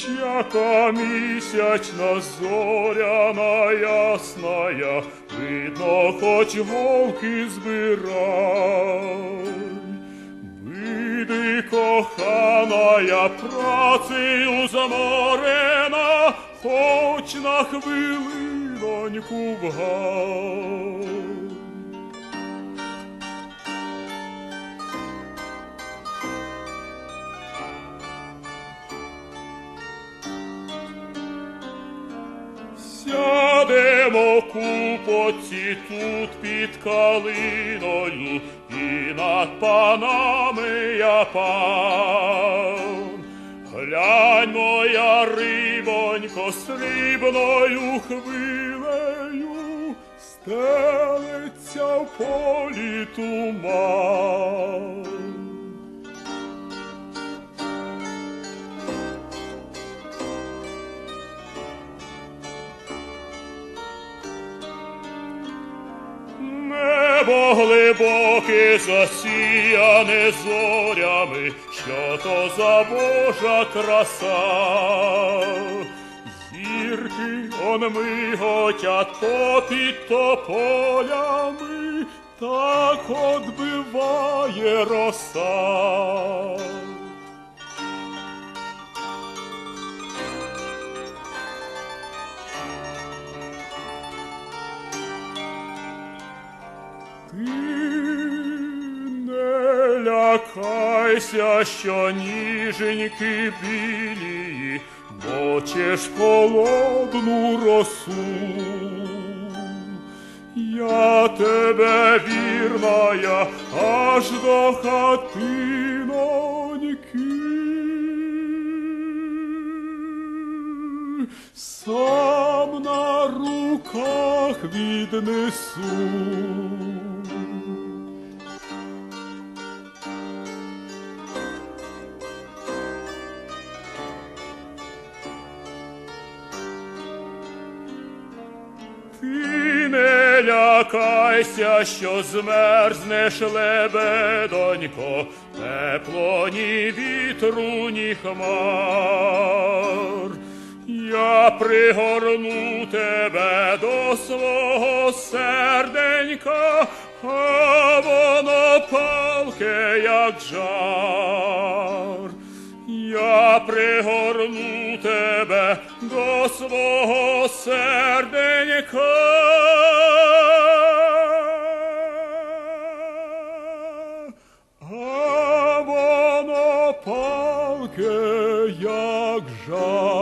яка місячна зоряна ясная, видно, хоч голки збирай. Биди, коханая, працею заморена, хоч на хвилиноньку вгай. Сядемо купоці тут під калиною, і над панами я пан. Глянь, моя рибонько, срібною хвилею, стелиться в полі туман. Небо глибоке засіяне зорями, що то за Божа краса. Зірки он миготять попід тополями, так отбиває роса. Лякайся, що ніженьки білі, бочеш холодну росу. Я тебе вірная аж до хатиноньки. Сам на руках віднесу. Лякайся, що змерзнеш лебедонько, тепло ні вітру, ні хмар. Я пригорну тебе до свого серденька, а воно палке, як жар. Я пригорну тебе до свого серденька. А воно палке, як жар.